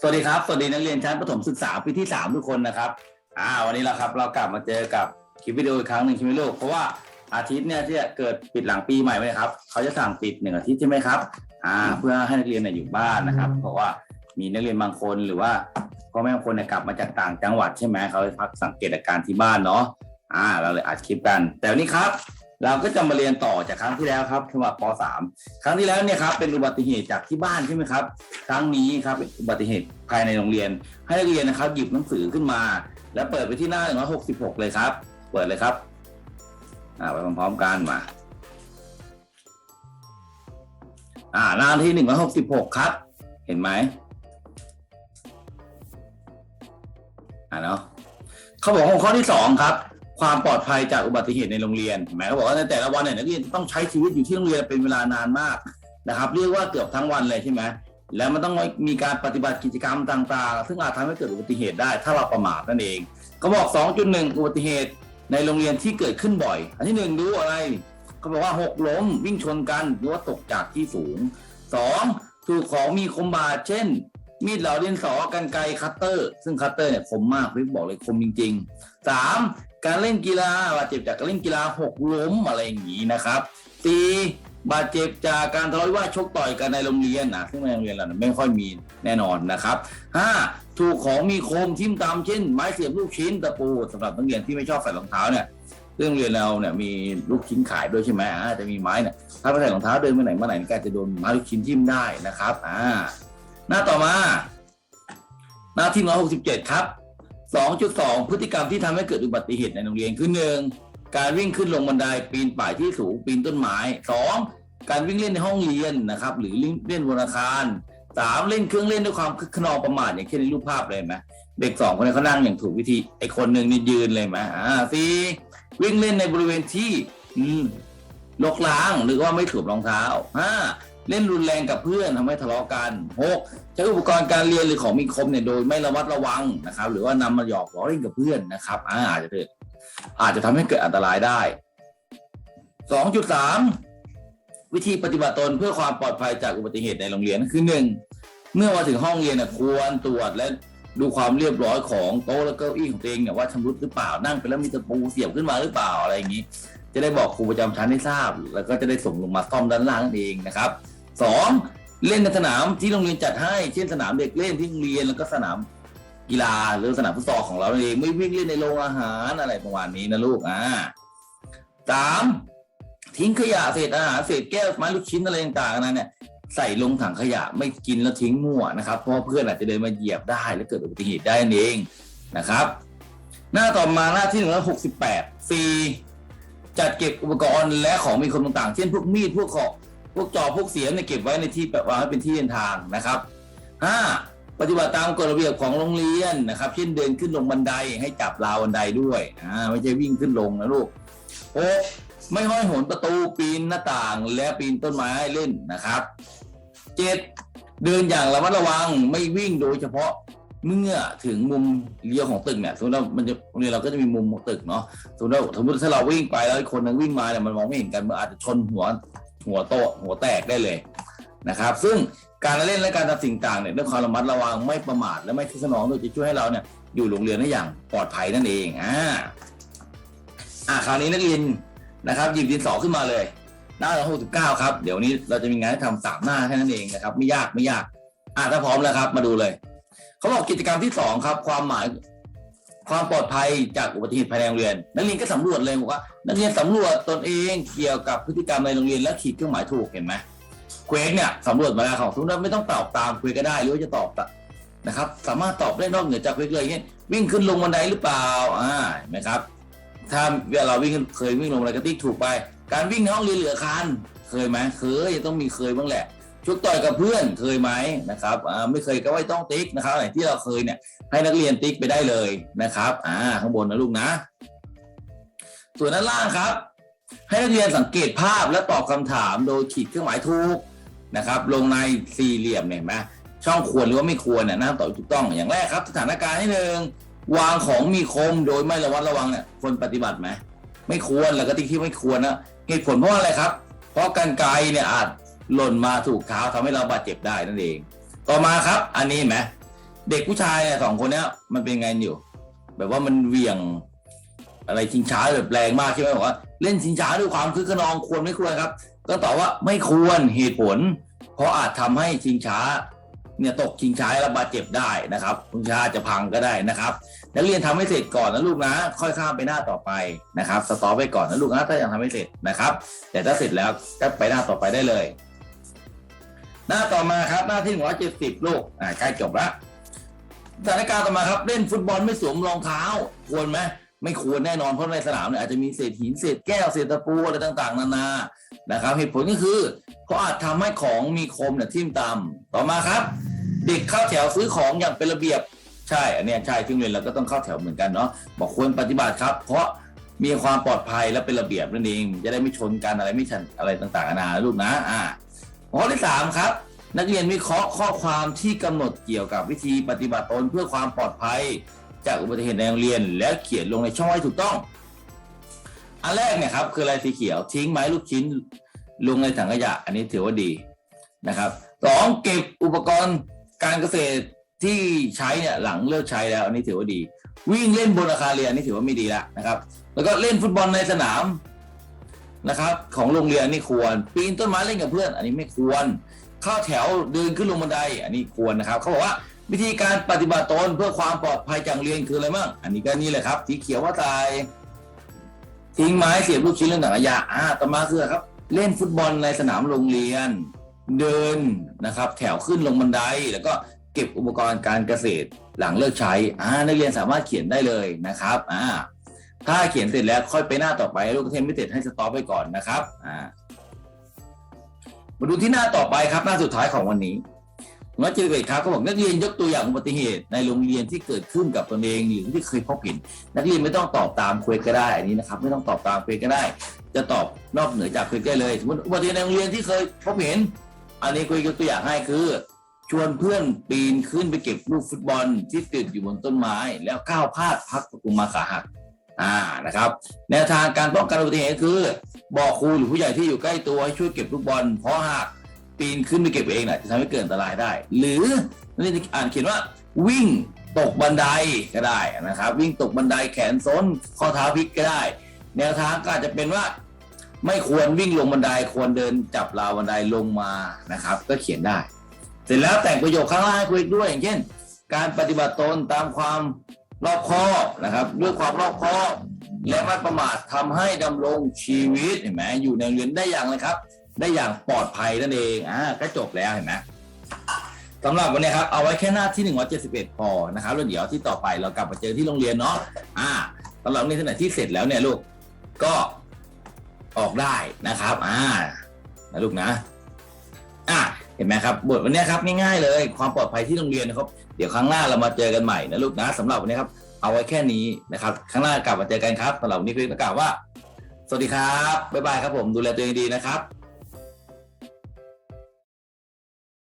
สวัสดีครับ สวัสดีนักเรียนชั้นประถมศึกษาปีที่สามทุกคนนะครับอ่าวันนี้เราครับเรากลับมาเจอกับคลิปวิดีโออีกครั้งหนึ่งใช่ไหมลูกเพราะว่าอาทิตย์เนี่ยที่จะเกิดปิดหลังปีใหม่ไหมครับเขาจะสั่งปิดหนึ่งอาทิตย์ใช่ไหมครับอ่าเพื่อให้นักเรียนเนี่ยอยู่บ้านนะครับเพราะว่ามีนักเรียนบางคนหรือว่าพ่อแม่บางคนเนี่ยกลับมาจากต่างจังหวัดใช่ไหมเขาไปพักสังเกตอาการที่บ้านเนาะอ่าเราเลยอัดคลิปกัน แต่วันนี้ครับ เราก็จะมาเรียนต่อจากครั้งที่แล้วครับสำหรับป .3 ครั้งที่แล้วเนี่ยครับเป็นอุบัติเหตุจากที่บ้านใช่ไหมครับ ครั้งนี้ครับอุบัติเหตุภายในโรงเรียน ให้นักเรียนนะครับ หยิบหนังสือขึ้นมา แล้วเปิดไปที่หน้า 166 เลยครับ เปิดเลยครับอ่าไปพร้อมๆกันมาอ่าหน้าที่ 166 ครับ เห็นไหมอ่าเนาะเขาบอกว่าข้อที่สองครับ ความปลอดภัยจากอุบัติเหตุในโรงเรียนห็นไหมเขาบอกว่าในแต่ละวันเนี่ยนักเรียนต้องใช้ชีวิตอยู่ที่โรงเรียนเป็นเวลานานมากนะครับ เรียกว่าเกือบทั้งวันเลยใช่ไหมแล้วมันต้องมีการปฏิบัติกิจกรรมต่างๆ ซึ่งอาจทำให้เกิดอุบัติเหตุได้ ถ้าเราประมาทนั่นเองเขาบอก 2.1 อุบัติเหตุในโรงเรียนที่เกิดขึ้นบ่อย อันที่หนึ่งดูอะไรเขาบอกว่าหกล้มวิ่งชนกันหรือว่าตกจากที่สูงสองถูกของมีคมบาดเช่น มีดเหลาดินสอกันไกคัตเตอร์ ซึ่งคัตเตอร์เนี่ยคมมากพี่บอกเลยคมจริงๆสาม การเล่นกีฬาบาดเจ็บจากการเล่นกีฬาหกล้มอะไรอย่างนี้นะครับสี่บาดเจ็บจากการทะเลาะวิวาทชกต่อยกันในโรงเรียนนะซึ่งในโรงเรียนเราไม่ค่อยมีแน่นอนนะครับห้าถูกของมีคมทิ่มตามเช่น ไม้เสียบลูกชิ้นตะปูสำหรับนักเรียนที่ไม่ชอบใส่รองเท้าเนี่ยเรื่องเรียนเราเนี่ยมีลูกชิ้นขายด้วยใช่ไหมอ่าจะมีไม้เนี่ยถ้าไม่ใส่รองเท้าเดินไปไหนมาไหนก็อาจะโดนไม้ลูกชิ้นทิ่มได้นะครับอ่าหน้าต่อมา หน้าที่167ครับ 2.2 พฤติกรรมที่ทำให้เกิดอุบัติเหตุในโรงเรียนคือหนึ่งการวิ่งขึ้นลงบันไดปีนป่ายที่สูงปีนต้นไม้สองการวิ่งเล่นในห้องเรียนนะครับ หรือเล่นบนอาคารสามเล่นเครื่องเล่นด้วยความคึกขนองประมาทอย่างเช่นในรูปภาพเลยไหมเด็กสองคนนี้เขานั่งอย่างถูกวิธีไอคนหนึ่งนี่ยืนเลยไหมอ่าสี่วิ่งเล่นในบริเวณที่อืมลกล้างหรือว่าไม่ถูกรองเท้าห้า เล่นรุนแรงกับเพื่อนทำให้ทะเลาะกันหกใช้อุปกรณ์การเรียนหรือของมีคมเนี่ยโดยไม่ระมัดระวังนะครับ หรือว่านำมาหยอกล้อเล่นกับเพื่อนนะครับอาจจะเกิดอาจจะทำให้เกิดอันตรายได้2.3วิธีปฏิบัติตนเพื่อความปลอดภัยจากอุบัติเหตุในโรงเรียนคือหนึ่งเมื่อมาถึงห้องเรียนนะควรตรวจและดูความเรียบร้อยของโต๊ะและเก้าอี้ของตัวเองเนี่ยว่าชำรุดหรือเปล่านั่งไปแล้วมีตะปูเสียบขึ้นมาหรือเปล่าอะไรอย่างนี้ จะได้บอกครูประจำชั้นให้ทราบ แล้วก็จะได้ส่งลงมาซ่อมด้านล่างนั่นเองนะครับ สองเล่นในสนามที่โรงเรียนจัดให้ เช่นสนามเด็กเล่นที่โรงเรียนแล้วก็สนามกีฬาหรือสนามฟุตซอลของเราเองไม่วิ่งเล่นในโรงอาหารอะไรประมาณนี้นะลูกอ่าสามทิ้งขยะเศษอาหารเศษแก้วไม้ลูกชิ้นอะไรต่างๆนั้นเนี่ยใส่ลงถังขยะไม่กินแล้วทิ้งมั่วนะครับเพราะเพื่อนอาจจะเดินมาเหยียบได้และเกิดอุบัติเหตุได้นั่นเองนะครับ หน้าต่อมาหน้าที่หนึ่งร้อยหกสิบแปดฟีจัดเก็บอุปกรณ์และของมีคมต่างๆ เช่นพวกมีดพวกของ วกจอบพวกเสียมเนี่ยเก็บไว้ในที่แบบวางให้เป็นที่เดินทางนะครับห้าปฏิบัติตามกฎระเบียบของโรงเรียนนะครับ เช่นเดินขึ้นลงบันไดให้จับราวบันไดด้วยอ่าไม่ใช่วิ่งขึ้นลงนะลูกหกไม่ห้อยโหนประตูปีนหน้าต่างและปีนต้นไม้เล่นนะครับเจ็ดเดินอย่างระมัดระวังไม่วิ่งโดยเฉพาะเมื่อถึงมุมเลี้ยวของตึกเนี่ยสมมติว่ามันจะโรงเรียเราก็จะมีมุมของตึกเนาะสมมติว่าสมมติถ้าเราวิ่งไปแล้วคนนึงวิ่งมาเนี่ยมันมองไม่เห็นกันมันอาจจะชนหัว หัวโตหัวแตกได้เลยนะครับ ซึ่งการเล่นและการทำสิ่งต่างเนี่ยด้วยความระมัดระวังไม่ประมาทและไม่ที่สนองโดยจะช่วยให้เราเนี่ยอยู่โรงเรียนได้อย่างปลอดภัยนั่นเองอ่าอ่าคราวนี้นักเรียนนะครับหยิบดินสอขึ้นมาเลยหน้าหกสิบเก้าครับ เดี๋ยวนี้เราจะมีงานให้ทำสามหน้าแค่นั้นเองนะครับ ไม่ยากไม่ยากอ่าถ้าพร้อมแล้วครับ มาดูเลย เขาบอกกิจกรรมที่สองครับ ความหมาย ความปลอดภัยจากอุบัติเหตุภายในโรงเรียน นักเรียนก็สำรวจเลยบอกว่า นักเรียนสำรวจตนเองเกี่ยวกับพฤติกรรมในโรงเรียนและขีดเครื่องหมายถูกเห็นไหมเควกเนี่ยสำรวจมาแล้วของทุกท่านไม่ต้องตอบตามเควกก็ได้ หรือว่าจะตอบนะครับ สามารถตอบได้นอกเหนือจากเควกเลยเช่นวิ่งขึ้นลงบันไดหรือเปล่าอ่าเห็นไหมครับ ถ้าเวลาเราวิ่งเคยวิ่งลงบันไดก็ติ๊กถูกไป การวิ่งในห้องเรียนเหลือคันเคยไหมเคยต้องมีเคยบ้างแหละ ชกต่อยกับเพื่อนเคยไหมนะครับไม่เคยก็ไม่ต้องติ๊กนะครับไหนที่เราเคยเนี่ยให้นักเรียนติ๊กไปได้เลยนะครับ อ่าข้างบนนะลูกนะ ส่วนด้านล่างครับ ให้นักเรียนสังเกตภาพและตอบคำถามโดยขีดเครื่องหมายถูกนะครับ ลงในสี่เหลี่ยมเนี่ยเห็นไหมช่องควรหรือว่าไม่ควรเนี่ยนะตอบถูกต้องอย่างแรกครับ สถานการณ์ที่หนึ่งวางของมีคมโดยไม่ระวัดระวังเนี่ยควรปฏิบัติไหมไม่ควรแล้วก็ติ๊กที่ไม่ควรนะเหตุผลเพราะอะไรครับ เพราะกันไกรเนี่ยอาจ หล่นมาถูกเท้าทำให้เราบาดเจ็บได้นั่นเอง ต่อมาครับ อันนี้ไหมเด็กผู้ชายสองคนเนี้ยมันเป็นไงอยู่ แบบว่ามันเหวี่ยง อะไรชิงช้าแบบแรงมากใช่ไหมบอกว่าเล่นชิงช้าด้วยความคึกขนองควรไม่ควรครับ ก็ตอบว่าไม่ควรเหตุผล เพราะอาจทำให้ชิงช้าเนี่ยตกชิงช้าแล้วบาดเจ็บได้นะครับชิงช้าจะพังก็ได้นะครับนักเรียนทำให้เสร็จก่อนนะลูกนะ ค่อยข้ามไปหน้าต่อไปนะครับสต็อปไปก่อนนะลูกนะถ้ายังทำไม่เสร็จนะครับ แต่ถ้าเสร็จแล้วก็ไปหน้าต่อไปได้เลย หน้าต่อมาครับหน้าที่หนึ่งร้อยเจ็ดสิบลูกอ่าใกล้จบล้วสถานการณ์ต่อมาครับเล่นฟุตบอลไม่สวมรองเท้า ควรไหมไม่ควรแน่นอนเพราะในสนามเนี่ยอาจจะมีเศษหินเศษแก้วเศษตะปูอะไรต่าง ๆ นานานะครับ เหตุผลก็คือเพราอาจทำให้ของมีคมเนี่ยทิ่มตำต่อมาครับ เด็กเข้าแถวซื้อของอย่างเป็นระเบียบใช่อันนี้ใช่ที่โรงเรียนเราก็ต้องเข้าแถวเหมือนกันเนาะบอกควรปฏิบัติครับ เพราะมีความปลอดภัยและเป็นระเบียบนั่นเองจะได้ไม่ชนกันอะไรไม่ชันอะไรต่างๆนานาลูกนะอ่า ข้อที่สามครับ นักเรียนวิเคราะห์ข้อความที่กำหนดเกี่ยวกับวิธีปฏิบัติตนเพื่อความปลอดภัย จากอุบัติเหตุในโรงเรียน แล้วเขียนลงในช่องให้ถูกต้อง อันแรกเนี่ยครับคืออะไรสีเขียวทิ้งไม้ลูกชิ้นลงในถังขยะ อันนี้ถือว่าดีนะครับสองเก็บอุปกรณ์การเกษตรที่ใช้เนี่ยหลังเลิกใช้แล้ว อันนี้ถือว่าดี วิ่งเล่นบนอาคารเรียนนนี่ถือว่าไม่ดีละนะครับ แล้วก็เล่นฟุตบอลในสนาม นะครับของโรงเรียนนี่ควร ปีนต้นไม้เล่นกับเพื่อน อันนี้ไม่ควร เข้าแถวเดินขึ้นลงบันได อันนี้ควรนะครับเขาบอกว่าวิธีการปฏิบัติตนเพื่อความปลอดภัยจากโรงเรียนคืออะไรบ้างอันนี้ก็นี่แหละครับสีเขียวว่าตายทิ้งไม้เสียบลูกชิ้นเรื่องต่างขยะอ่าต่อมาคืออครับ เล่นฟุตบอลในสนามโรงเรียน เดินนะครับ แถวขึ้นลงบันได แล้วก็เก็บอุปกรณ์การเกษตรหลังเลิกใช้อ่านักเรียนสามารถเขียนได้เลยนะครับอ่า ถ้าเขียนเสร็จแล้วค่อยไปหน้าต่อไปลูกเทนไม่เสร็จให้สต็อปไว้ก่อนนะครับอ่ามาดูที่หน้าต่อไปครับหน้าสุดท้ายของวันนี้นักจิตวิทยาครับเขาบอกนักเรียนยกตัวอย่างอุบัติเหตุในโรงเรียนที่เกิดขึ้นกับตนเองหรือที่เคยพบเห็น นักเรียนไม่ต้องตอบตามเควสก็ได้อันนี้นะครับ ไม่ต้องตอบตามเควสก็ได้ จะตอบนอกเหนือจากเควสได้เลยสมมติอุบัติเหตุในโรงเรียนที่เคยพบเห็น อันนี้คุยยกตัวอย่างให้คือ ชวนเพื่อนปีนขึ้นไปเก็บลูกฟุตบอลที่ติดอยู่บนต้นไม้ แล้วก้าวพลาดพักตกลงมาขาหัก อ่านะครับ แนวทางการป้องกันอุบัติเหตุคือ บอกครูหรือผู้ใหญ่ที่อยู่ใกล้ตัวให้ช่วยเก็บลูกบอลเพราะหากปีนขึ้นไปเก็บเองน่ะจะทำให้เกิดอันตรายได้ หรือนี่อ่านเขียนว่าวิ่งตกบันไดก็ได้นะครับ วิ่งตกบันไดแขนซ้นข้อเท้าพลิกก็ได้ แนวทางก็อาจจะเป็นว่า ไม่ควรวิ่งลงบันไดควรเดินจับราวบันไดลงมานะครับ ก็เขียนได้ เสร็จแล้วแต่งประโยคข้างล่างให้คุยด้วยอย่างเช่น การปฏิบัติตนตามความ รอบคอบนะครับ ด้วยความรอบคอบและไม่ประมาททำให้ดำรงชีวิตเห็นไหมอยู่ในเรียนได้อย่างเลยครับ ได้อย่างปลอดภัยนั่นเองอ่าก็จบแล้วเห็นไหมสำหรับวันนี้ครับเอาไว้แค่หน้าที่ 171 พอนะครับแล้วเดี๋ยวที่ต่อไปเรากลับมาเจอที่โรงเรียนเนาะอ่าสำหรับในขณะที่เสร็จแล้วเนี่ยลูกก็ออกได้นะครับ อ่านะลูกนะ เห็นไหมครับบทวันนี้ครับง่ายๆเลยความปลอดภัยที่โรงเรียนนะครับ เดี๋ยวครั้งหน้าเรามาเจอกันใหม่นะลูกนะสำหรับวันนี้ครับเอาไว้แค่นี้นะครับครั้งหน้ากลับมาเจอกันครับสำหรับวันนี้คือประกล่าวว่า สวัสดีครับบ๊ายบายครับผมดูแลตัวเองดีนะครับ